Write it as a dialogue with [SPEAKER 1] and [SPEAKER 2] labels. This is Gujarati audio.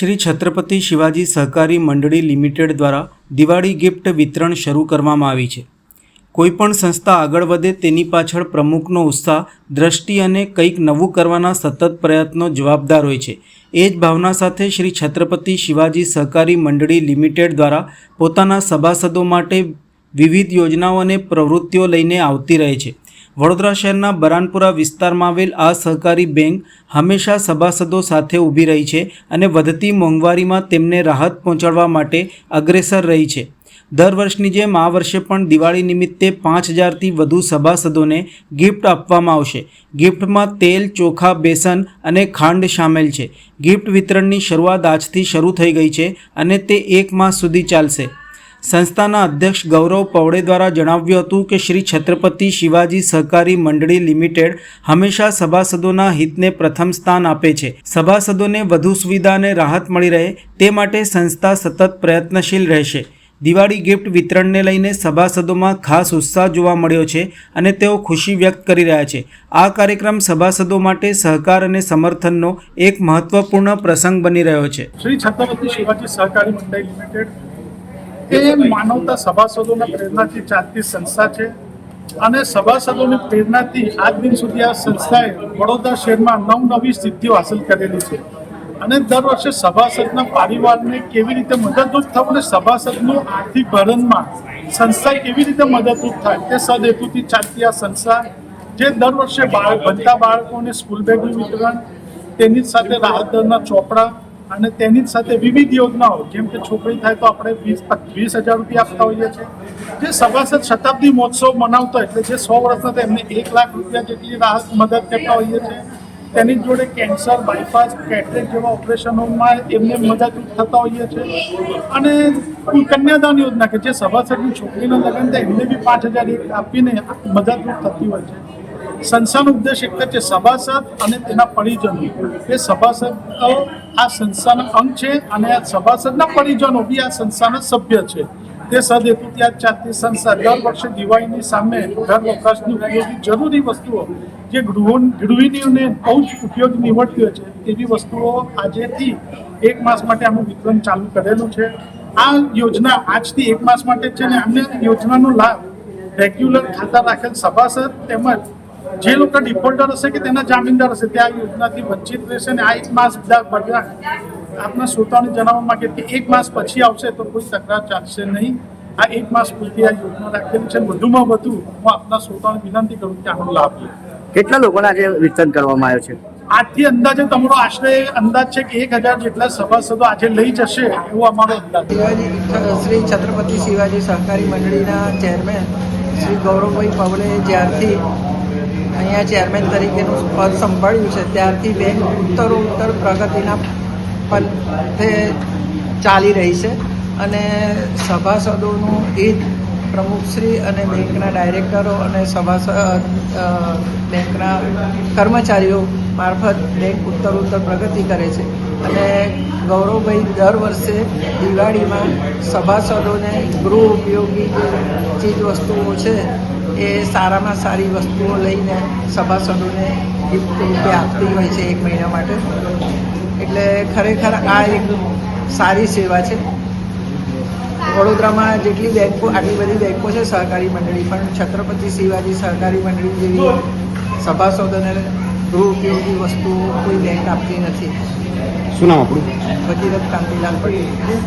[SPEAKER 1] શ્રી છત્રપતિ શિવાજી સહકારી મંડળી લિમિટેડ દ્વારા દિવાળી ગિફ્ટ વિતરણ શરૂ કરવામાં આવી છે. કોઈપણ સંસ્થા આગળ વધે તેની પાછળ પ્રમુખનો ઉત્સાહ, દ્રષ્ટિ અને કંઈક નવું કરવાના સતત પ્રયત્નો જવાબદાર હોય છે. એ જ ભાવના સાથે શ્રી છત્રપતિ શિવાજી સહકારી મંડળી લિમિટેડ દ્વારા પોતાના સભાસદો માટે વિવિધ યોજનાઓ અને પ્રવૃત્તિઓ લઈને આવતી રહે છે. વડોદરા શહેરના બરાનપુરા વિસ્તારમાં આવેલ આ સહકારી બેંક હંમેશા સભાસદો સાથે ઊભી રહી છે અને વધતી મોંઘવારીમાં તેમને રાહત પહોંચાડવા માટે અગ્રેસર રહી છે. દર વર્ષની જેમ આ વર્ષે પણ દિવાળી નિમિત્તે પાંચ હજારથી વધુ સભાસદોને ગિફ્ટ આપવામાં આવશે. ગિફ્ટમાં તેલ, ચોખા, બેસન અને ખાંડ સામેલ છે. ગિફ્ટ વિતરણની શરૂઆત આજથી શરૂ થઈ ગઈ છે અને તે એક માસ સુધી ચાલશે. સંસ્થાના અધ્યક્ષ ગૌરવ પવડે દ્વારા જણાવ્યું હતું કે શ્રી છત્રપતિ શિવાજી સહકારી મંડળી લિમિટેડ હંમેશા સભાસદોના હિતને પ્રથમ સ્થાન આપે છે. સભાસદોને વધુ સુવિધા અને રાહત મળી રહે તે માટે સંસ્થા સતત પ્રયત્નશીલ રહેશે. દિવાળી ગિફ્ટ વિતરણને લઈને સભાસદોમાં ખાસ ઉત્સાહ જોવા મળ્યો છે અને તેઓ ખુશી વ્યક્ત કરી રહ્યા છે. આ કાર્યક્રમ સભાસદો માટે સહકાર અને સમર્થનનો એક મહત્વપૂર્ણ પ્રસંગ બની રહ્યો છે.
[SPEAKER 2] શ્રી છત્રપતિ શિવાજી સહકારી મંડળ લિમિટેડ એ માનવતા સભાસદોના પ્રેરણાથી ચાલતી સંસ્થા છે અને સભાસદોની પ્રેરણાથી આજ દિન સુધી આ સંસ્થાએ વડોદરા શહેરમાં નવનવી સિદ્ધિઓ હાંસલ કરેલી છે. અને દર વર્ષે સભાસદના પરિવારને કેવી રીતે મદદરૂપ થવું અને સભાસદનું આર્થિક ભરણમાં સંસ્થા કેવી રીતે મદદરૂપ થાય તે સદહેતુથી ચાલતી આ સંસ્થા જે દર વર્ષે બાળક ભણતા બાળકોને સ્કૂલ બેગનું વિતરણ, તેની સાથે રાહત ચોપડા અને તેની સાથે વિવિધ યોજનાઓ, જેમ કે છોકરી થાય તો આપણે વીસ વીસ હજાર રૂપિયા આપતા હોઈએ છીએ. જે સભાસદ શતાબ્દી મહોત્સવ મનાવતો એટલે જે સો વર્ષના તેમને એક લાખ રૂપિયા જેટલી રાહત, મદદ કરતા હોઈએ છીએ. તેની જોડે કેન્સર બાયપાસ કેટરેક જેવા ઓપરેશનોમાં એમને મદદરૂપ થતા હોઈએ છીએ. અને કન્યાદાન યોજના કે જે સભાસદની છોકરીના લગ્ન થાય એમને બી પાંચ હજાર આપીને મદદરૂપ થતી હોય છે. સંસ્થાનો ઉદ્દેશ એક જ છે સભાસદ અને તેના પરિજનો. એ સભાસદ આ સંસ્થાનો અંગ છે અને આ સભાસદના પરિજનો બી આ સંસ્થાના સભ્ય છે. તે સદહેતુ ત્યાં ચાલતી સંસ્થા દર વર્ષે દિવાળીની સામે ઘર વપરાશની ઉપયોગી જરૂરી વસ્તુઓ જે ગૃહો ગૃહિણીઓને બહુ જ ઉપયોગી નીવડતી હોય છે, તેવી વસ્તુઓ આજેથી એક માસ માટે આનું વિતરણ ચાલુ કરેલું છે. આ યોજના આજથી એક માસ માટે છે ને અમને યોજનાનો લાભ. રેગ્યુલર ખાતા રાખેલ સભાસદ તેમજ જે લોકો ડિફોલ્ટર હશે કે તેના જામીનદાર હશે તે આ યોજનાથી વંચિત રહેશે અને આ એક માસ બધા આપના શ્રોતાઓને જણાવવા માંગે કે એક માસ પછી આવશે તો કોઈ તકરાર ચાલશે નહીં. આ એક માસ પૂરતી આ યોજના રાખેલી છે. વધુમાં વધુ હું આપના શ્રોતાઓને વિનંતી કરું કે આનો લાભ લે.
[SPEAKER 3] કેટલા લોકોને આજે વિતરણ કરવામાં આવ્યો છે?
[SPEAKER 2] આજથી અંદાજે તમારો આશરે અંદાજ છે કે એક હજાર જેટલા સભાસદો આજે લઈ જશે એવો અમારો અંદાજ
[SPEAKER 4] શ્રી છત્રપતિ શિવાજી સહકારી મંડળીના ચેરમેન શ્રી ગૌરવભાઈ પવલે જ્યારથી અહીંયા ચેરમેન તરીકેનું પદ સંભાળ્યું છે. ત્યારથી બેંક ઉત્તરોત્તર પ્રગતિના પંથે ચાલી રહી છે અને સભાસદોનું એ પ્રમુખશ્રી અને બેંકના ડાયરેક્ટરો અને સભાસદ બેંકના કર્મચારીઓ મારફત બેંક ઉત્તર ઉત્તર પ્રગતિ કરે છે. અને ગૌરવભાઈ દર વર્ષે દિવાળીમાં સભાસદોને ગૃહ ઉપયોગી જે ચીજવસ્તુઓ છે, એ સારામાં સારી વસ્તુઓ લઈને સભાસદોને ગિફ્ટ રૂપે આપતી હોય છે એક મહિના માટે. એટલે ખરેખર આ એક સારી સેવા છે. વડોદરામાં જેટલી બેંકો, આટલી બધી બેંકો છે, સહકારી મંડળી, પણ છત્રપતિ શિવાજી સહકારી મંડળી જેવી સભાસદોને ગૃહ ઉપયોગી વસ્તુઓ કોઈ બેંક આપતી નથી.
[SPEAKER 3] શું નામ આપણું?
[SPEAKER 4] ભગીરથ કાંતિલાલ પટેલ.